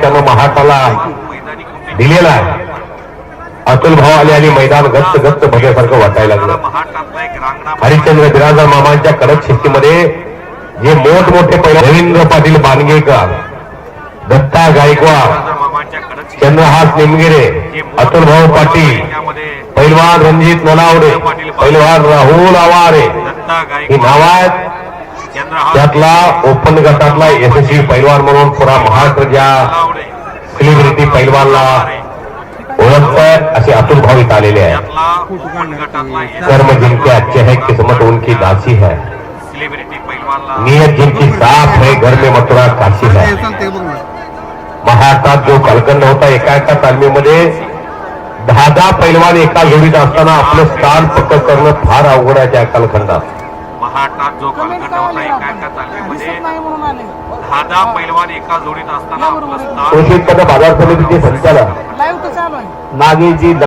त्यानं महाटाला दिलेला आहे. अतुल भाव आले आणि मैदान गस्त गस्त भगेसारखं वाटायला लागलं. हरिश्चंद्र बिराजदार मामांच्या कडक शिस्तीमध्ये जे मोठमोठे पहिले रवींद्र पाटील बानगेकर दत्ता गायकवाड चंद्रहास निमगिरे अतुल भाऊ पाटील पैलवान रणजित नलावडे पैलवान राहुल आवारे ही नाव आहेत. त्यातला ओपन गटातला यशस्वी पैलवान म्हणून पुरा महाराष्ट्र ज्या सेलिब्रिटी पैलवानला ओळखतोय असे अतुल इथं आलेले आहे कर्म जिनके अच्छे है किस्मत उनकी दासी है। नियत जिनकी साफ है घर में मथुरा काशी है। महाराष्ट्रात जो कलकंद होता एका एका तालमीमध्ये दहा दहा पैलवान एका जोडीत असताना आपलं स्थान पक्क करणं फार अवघड आहे त्या कालखंडात. महाटात जो कालखंड होता एका एका तालमीमध्ये दहा दहा पैलवान एका जोडीत असताना कृषी उत्पन्न बाजार समितीचे संचालक. नागेजी